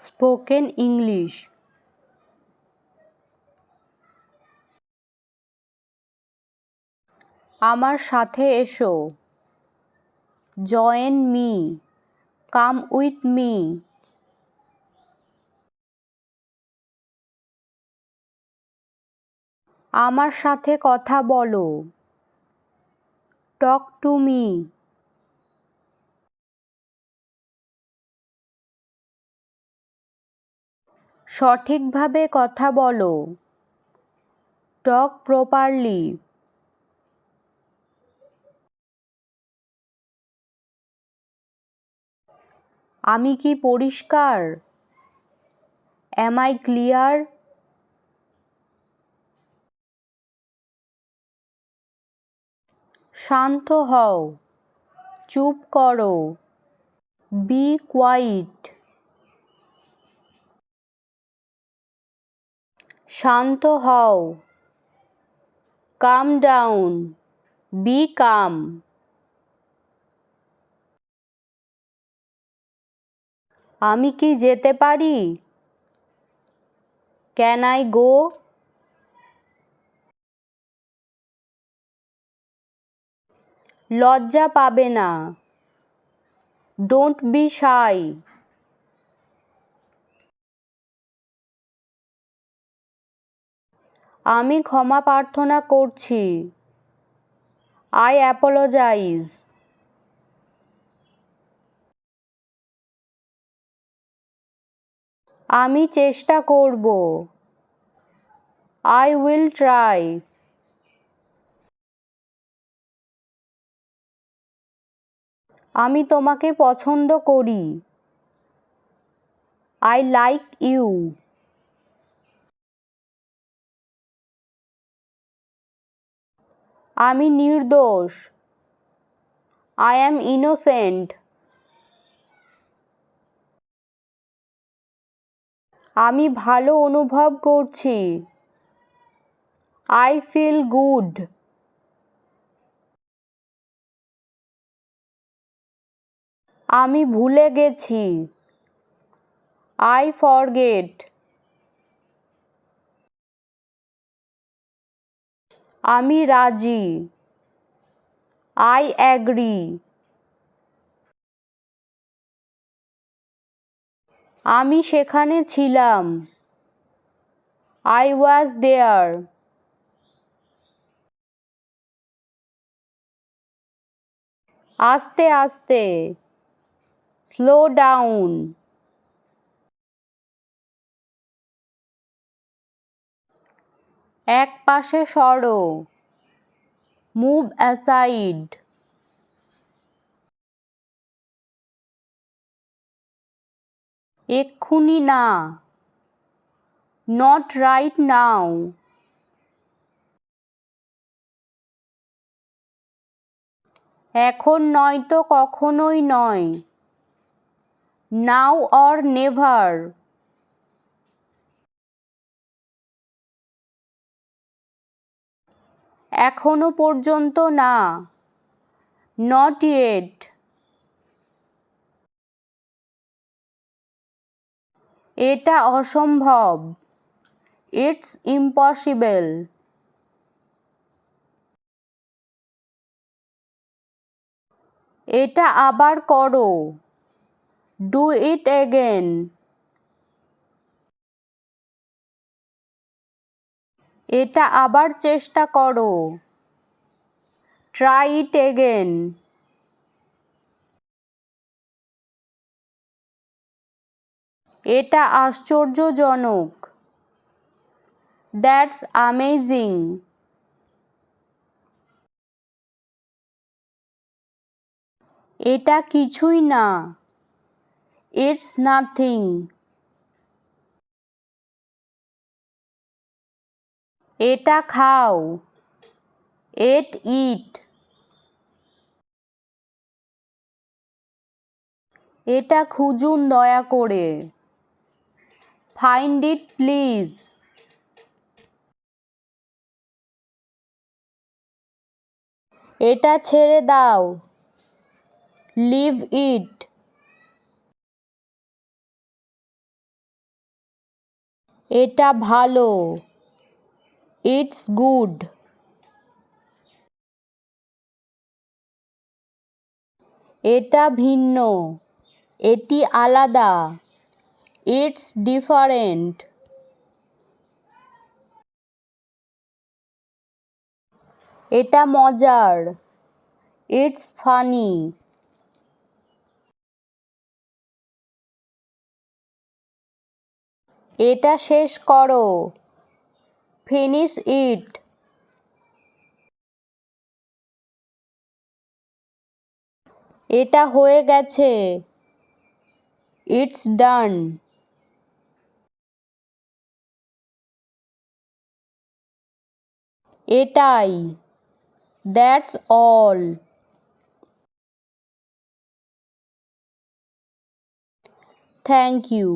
Spoken English. আমার সাথে এসো। Join me. Come with me. আমার সাথে কথা বলো। Talk to me. সঠিকভাবে কথা বলো। টক প্রপারলি আমি কি পরিষ্কার? অ্যাম আই ক্লিয়ার শান্ত হও। চুপ করো। বি কোয়াইট শান্ত হও। কাম ডাউন বি কাম আমি কি যেতে পারি? ক্যান আই গো লজ্জা পাবে না। ডোন্ট বি শাই আমি ক্ষমা প্রার্থনা করছি। আই অ্যাপোলোজাইজ আমি চেষ্টা করব। আই উইল ট্রাই আমি তোমাকে পছন্দ করি। আই লাইক ইউ আমি নির্দোষ। আই অ্যাম ইনোসেন্ট আমি ভালো অনুভব করছি। আই ফিল গুড আমি ভুলে গেছি। আই ফরগেট আমি রাজি। আই অ্যাগ্রি আমি সেখানে ছিলাম। আই ওয়াজ দেয়ার আস্তে আস্তে। স্লো ডাউন এক পাশে সরো। মুভ অ্যাসাইড এক্ষুনি না। নট রাইট নাও এখন নয়তো কখনোই নয়। নাও অর নেভার এখনও পর্যন্ত না। নট ইয়েট এটা অসম্ভব। ইটস ইম্পসিবল এটা আবার করো। ডু ইট এগেন এটা আবার চেষ্টা করো। ট্রাই ইট এগেন এটা আশ্চর্যজনক। দ্যাটস আমেজিং এটা কিছুই না। ইটস নাথিং এটা খাও। এট ইট এটা খুঁজুন দয়া করে। ফাইন্ড ইট প্লিজ এটা ছেড়ে দাও। লিভ ইট এটা ভালো। ইটস গুড এটা ভিন্ন। এটি আলাদা। ইটস ডিফারেন্ট এটা মজার। ইটস ফানি এটা শেষ করো। Finish it. এটা হয়ে গেছে। It's done. এটাই। That's all. Thank you.